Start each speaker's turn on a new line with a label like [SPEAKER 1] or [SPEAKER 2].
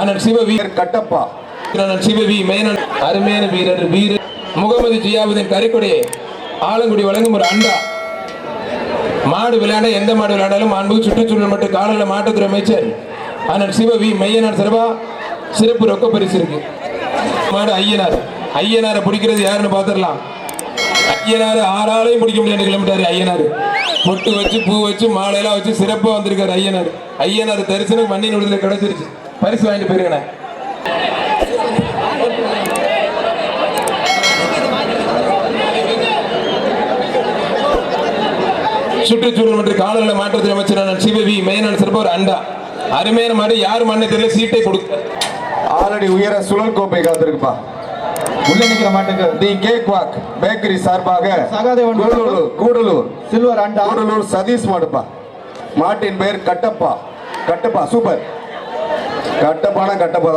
[SPEAKER 1] அண்ணன் சிவவி
[SPEAKER 2] கட்டப்பா.
[SPEAKER 1] அண்ணன் சிவவி மேனன் அருமையான வீரர் வீரர். முகமது ஜியாவுதீன் கரைக்குடி ஆலங்குடி வழங்கும் ஒரு அண்டா. மாடு விளையாட எந்த மாடு விளையாடாலும் அன்பு சுற்றுச்சூழல் மற்றும் காலநிலை மாற்றுத்துறை அமைச்சர் அண்ணன் சிவவி மையனார் சிறப்பா சிறப்பு ரொக்க பரிசு இருக்கு. மாடு ஐயனார். ஐயனாரை பிடிக்கிறது யாருன்னு பார்த்துடலாம். ஐயனார் ஆறாலையும் பிடிக்க முடியாது கிளம்பிட்டாரு ஐயனார். பொட்டு வச்சு பூ வச்சு மாலையெல்லாம் வச்சு சிறப்பாக வந்திருக்காரு ஐயனார். ஐயனார் தரிசனம் மண்ணின் விடுதலை கிடைச்சிருச்சு. பரிசு வாங்கிட்டு போயிருக்கேன் சுற்றுச்சூழல் மற்றும் காலநிலை மாற்றத்துறை அமைச்சரான சிவவி மேனான் சிறப்பாக ஒரு அண்டா. அருமையான மாடு யார் மண்ணை தெரியல சீட்டை கொடுக்க.
[SPEAKER 2] ஆல்ரெடி உயர சுழல் கோப்பை காத்திருக்குப்பா.
[SPEAKER 3] உள்ள நிக்கிற மாட்டுக்கு
[SPEAKER 2] தி கேக் வாக் பேக்கரி சார்பாக
[SPEAKER 3] சகாதேவன்
[SPEAKER 2] கூடலூர் கூடலூர்.
[SPEAKER 3] சில்வர் அண்டா.
[SPEAKER 2] கூடலூர் சதீஷ் மாடுப்பா. மாட்டின் பெயர் கட்டப்பா. கட்டப்பா சூப்பர். கட்டப்பானா கட்டப்பா